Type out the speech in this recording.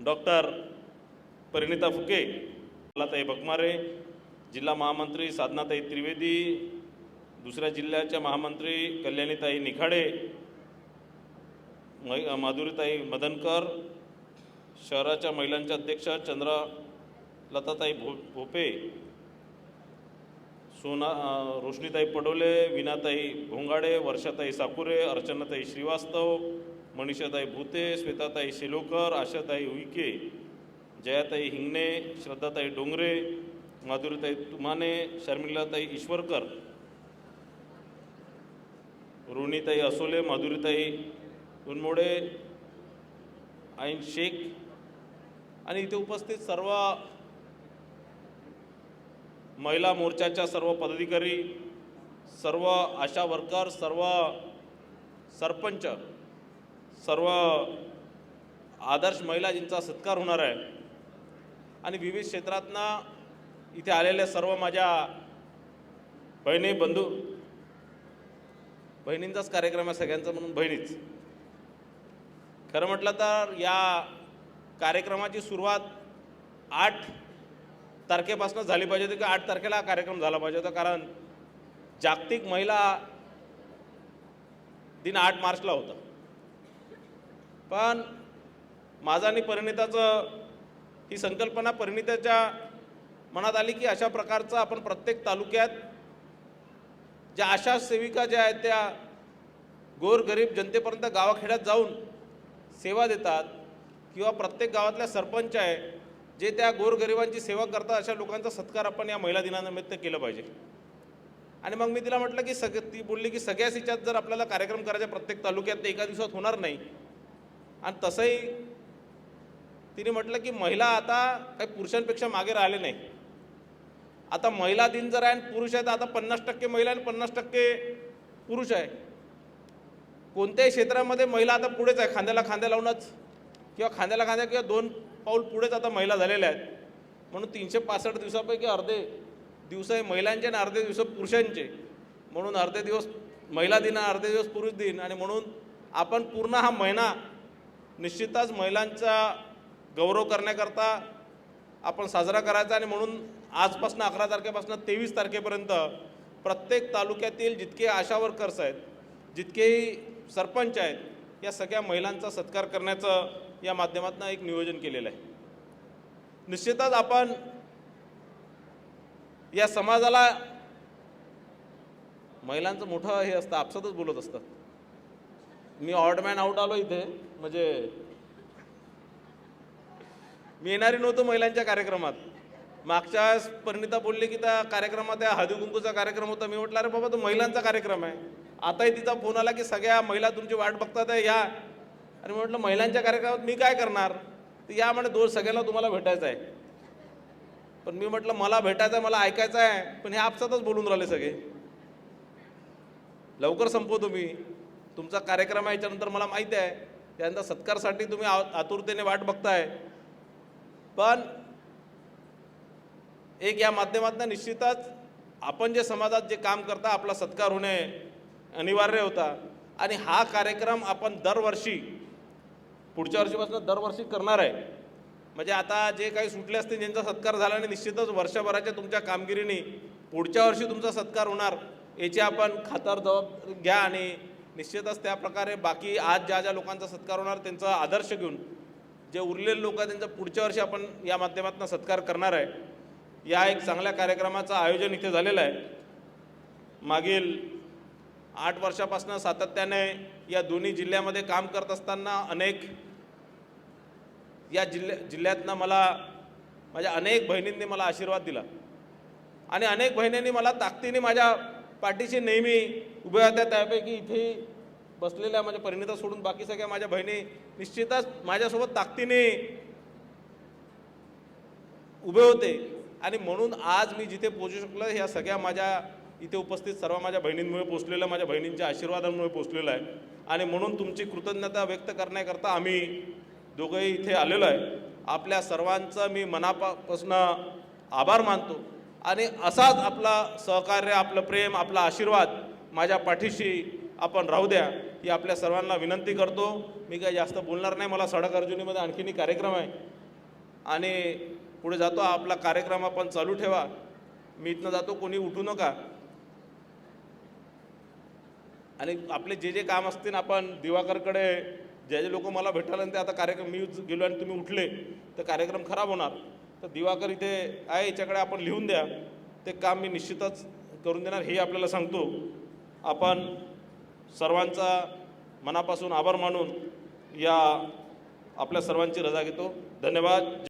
Doctor Parinita Phuke मलाताई Bakmare जिल्हा महामंत्री साधनाताई त्रिवेदी दुसऱ्या जिल्ह्याच्या महामंत्री कल्याणीताई निखाडे मै माधुरीताई मदनकर शहराच्या महिलांच्या अध्यक्ष चंद्र लताताई भो भोपे सोना रोशनीताई पडोले विनाताई भोंगाडे वर्षाताई साकुरे अर्चनाताई श्रीवास्तव मनीषाताई भूते श्वेताताई शेलोकर आशाताई उईके जयाताई हिंगणे श्रद्धाताई डोंगरे माधुरीताई तुमाने शर्मिलाताई ईश्वरकर रोणीताई असोले माधुरीताई उनमोडे आईन शेख आणि इथे उपस्थित सर्व महिला मोर्चाच्या सर्व पदाधिकारी सर्व आशा वर्कर सर्व सरपंच सर्व आदर्श महिलाजींचा सत्कार होणार आहे. आणि विविध क्षेत्रातनं इथे आलेल्या सर्व माझ्या बहिणी बंधू बहिणींचाच कार्यक्रम आहे सगळ्यांचा म्हणून बहिणीच. खरं म्हटलं तर या कार्यक्रमाची सुरुवात आठ तारखेपासून झाली पाहिजे होती की आठ तारखेला हा कार्यक्रम झाला पाहिजे होता. कारण जागतिक महिला दिन आठ मार्चला होता. पण माझा आणि परिणिताचं ही संकल्पना परिणिताच्या मनात आली की अशा प्रकारचं आपण प्रत्येक तालुक्यात ज्या आशा सेविका ज्या आहेत त्या गोरगरीब जनतेपर्यंत गावाखेड्यात जाऊन सेवा देतात किंवा प्रत्येक गावातल्या सरपंच आहे जे त्या गोरगरिबांची सेवा करतात अशा लोकांचा सत्कार आपण या महिला दिनानिमित्त केलं पाहिजे. आणि मग मी तिला म्हटलं की सग ती बोलली की सगळ्याच हिच्यात जर आपल्याला कार्यक्रम करायचा प्रत्येक तालुक्यात ते एका दिवसात होणार नाही. आणि तसंही तिने म्हटलं की महिला आता काही पुरुषांपेक्षा मागे राहिले नाही. आता महिला दिन जर आहे आणि पुरुष आहे तर आता पन्नास टक्के महिला आणि पन्नास टक्के पुरुष आहे. कोणत्याही क्षेत्रामध्ये महिला आता पुढेच आहे खांद्याला खांद्या लावूनच. किंवा खांद्याला खांद्या किंवा दोन पाऊल पुढेच आता महिला झालेल्या आहेत. म्हणून तीनशे पासष्ट दिवसापैकी अर्धे दिवस आहे महिलांचे आणि अर्धे दिवस पुरुषांचे. म्हणून अर्धे दिवस महिला दिन अर्धे दिवस पुरुष दिन आणि म्हणून आपण पूर्ण हा महिना निश्चितच महिलांचा गौरव करण्याकरता आपण साजरा करायचा आणि म्हणून आजपासून अकरा तारखेपासून तेवीस तारखेपर्यंत प्रत्येक तालुक्यातील जितके आशा वर्कर्स आहेत जितकेही सरपंच आहेत या सगळ्या महिलांचा सत्कार करण्याचं या माध्यमातून एक नियोजन केलेलं आहे. निश्चितच आपण या समाजाला महिलांचं मोठं हे असतं आपसातच बोलत असतं. मी ऑडमॅन आउट आलो इथे. म्हणजे मी येणारी नव्हतो महिलांच्या कार्यक्रमात. मागच्या वेळेस परिणिता बोलली की त्या कार्यक्रमात त्या हळदी कुंकूचा कार्यक्रम होता. मी म्हटलं अरे बाबा तो महिलांचा कार्यक्रम आहे. आताही तिचा फोन आला की सगळ्या महिला तुमची वाट बघतात आहे या. आणि मी म्हटलं महिलांच्या कार्यक्रमात मी काय करणार? तर या म्हणे दोन सगळ्यांना तुम्हाला भेटायचं आहे. पण मी म्हटलं मला भेटायचं आहे मला ऐकायचं आहे. पण हे आपसातच बोलून राहिले सगळे. लवकर संपवतो मी. तुमचा कार्यक्रम आहे याच्यानंतर मला माहिती आहे. त्यांचा सत्कारसाठी तुम्ही आ- आतुरतेने वाट बघताय. पण एक या माध्यमातून निश्चितच आपण जे समाजात जे काम करता आपला सत्कार होणे अनिवार्य होता. आणि हा कार्यक्रम आपण दरवर्षी पुढच्या वर्षीपासून दरवर्षी करणार आहे. म्हणजे आता जे काही सुटले असतील ज्यांचा सत्कार झाला आणि निश्चितच वर्षभराच्या तुमच्या कामगिरीने पुढच्या वर्षी तुमचा सत्कार होणार याची आपण खातर जबाब घ्या आणि निश्चितच त्या प्रकारे बाकी आज ज्या ज्या लोकांचा सत्कार होणार त्यांचा आदर्श घेऊन जे उरलेले लोक आहेत त्यांचा पुढच्या वर्षी आपण या माध्यमातून सत्कार करणार आहे. या एक चांगल्या कार्यक्रमाचं आयोजन इथे झालेलं आहे. मागील आठ वर्षापासून सातत्याने या दोन्ही जिल्ह्यामध्ये काम करत असताना अनेक या जिल्ह्या जिल्ह्यातनं मला माझ्या अनेक बहिणींनी मला आशीर्वाद दिला. आणि अनेक बहिणींनी मला ताकदीने माझ्या पाठीशी नेहमी उभे होत्या त्यापैकी इथे बसलेल्या माझ्या परिणिता सोडून बाकी सगळ्या माझ्या बहिणी निश्चितच माझ्यासोबत ताकदीने उभे होते. आणि म्हणून आज मी जिथे पोचू शकलो ह्या सगळ्या माझ्या इथे उपस्थित सर्व माझ्या बहिणींमुळे पोचलेलं माझ्या बहिणींच्या आशीर्वादांमुळे पोचलेलं आहे. आणि म्हणून तुमची कृतज्ञता व्यक्त करण्याकरता आम्ही दोघंही इथे आलेलो आहे. आपल्या सर्वांचं मी मनापासून आभार मानतो. आणि असाच आपला सहकार्य आपलं प्रेम आपला आशीर्वाद माझ्या पाठीशी आपण राहू द्या ही आपल्या सर्वांना विनंती करतो. मी काही जास्त बोलणार नाही मला सडक अर्जुनीमध्ये आणखीनही कार्यक्रम आहे. आणि पुढे जातो आपला कार्यक्रम आपण चालू ठेवा. मी इथनं जातो कोणी उठू नका. आणि आपले जे जे काम असतील आपण दिवाकरकडे जे जे लोक मला भेटायला आणि ते आता कार्यक्रम मी गेलो आणि तुम्ही उठले तर कार्यक्रम खराब होणार. तर दिवाकर इथे आहे याच्याकडे आपण लिहून द्या. ते काम मी निश्चितच करून देणार हे आपल्याला सांगतो. आपण सर्वांचा मनापासून आभार मानून या आपल्या सर्वांची रजा घेतो. धन्यवाद.